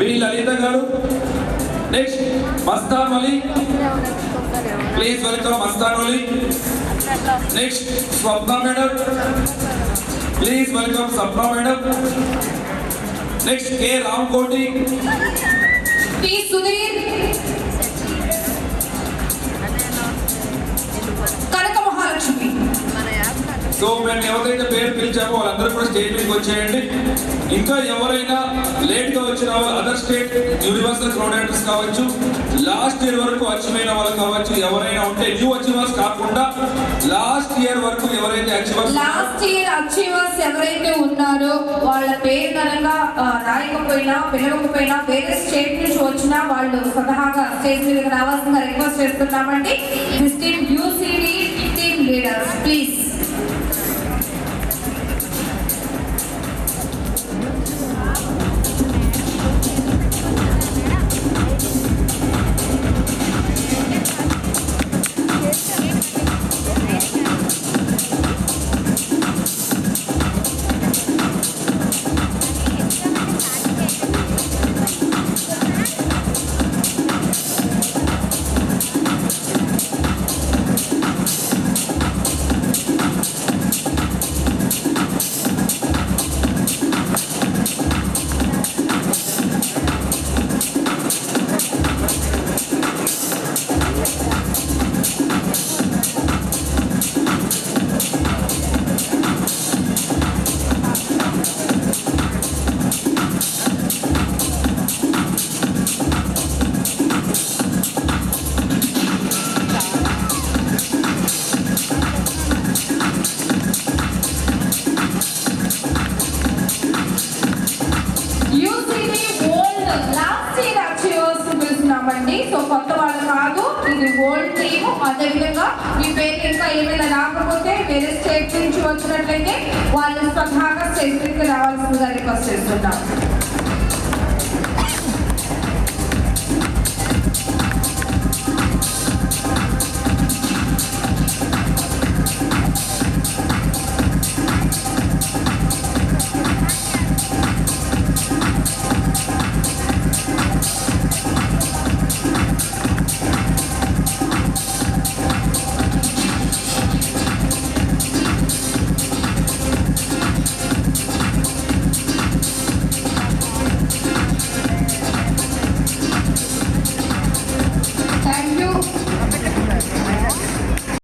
B Lalitha గారు. Next Mastan Ali. Please welcome Mastan Ali. Next Swapna madam. Please welcome Swapna madam. Next K Ram Koti. P Sudheer. So మేము ఎవరైతే పేరు పిలిచామో వాళ్ళందరూ కూడా state మీదకి వచ్చేయండి. ఇంకా ఎవరైనా లేట్గా వచ్చిన అదర్ స్టేట్ యూనివర్సల్ క్రౌడర్స్ కావచ్చు లాస్ట్ ఇయర్ వరకు అచీవ్ వాళ్ళు కావచ్చు ఎవరైనా ఉంటే న్యూ అచీవర్స్ కాకుండా లాస్ట్ ఇయర్ వరకు ఎవరైతే అచీవర్స్ లాస్ట్ ఇయర్ అచీవర్స్ ఎవరైతే ఉన్నారో వాళ్ళ పేరు కనుక రాయకపోయినా పిలవకపోయినా వేరే స్టేట్ నుంచి వచ్చినా వాళ్ళు స్వతహాగా స్టేజ్ మీదకి రావాల్సిందిగా రిక్వెస్ట్ చేస్తున్నామండి. This team UCD team leaders please పిలుస్తున్నామండి so కొత్త వాళ్ళు కాదు. ఇది ఓల్డ్ టీమ్ అదేవిధంగా మీ పేరు ఇంకా ఏమైనా రాకపోతే వేరే స్టేట్ నుంచి వచ్చినట్లయితే వాళ్ళు స్వతహాగా స్టేట్ మీదకి రావాల్సిందిగా రిక్వెస్ట్ చేస్తున్నాం.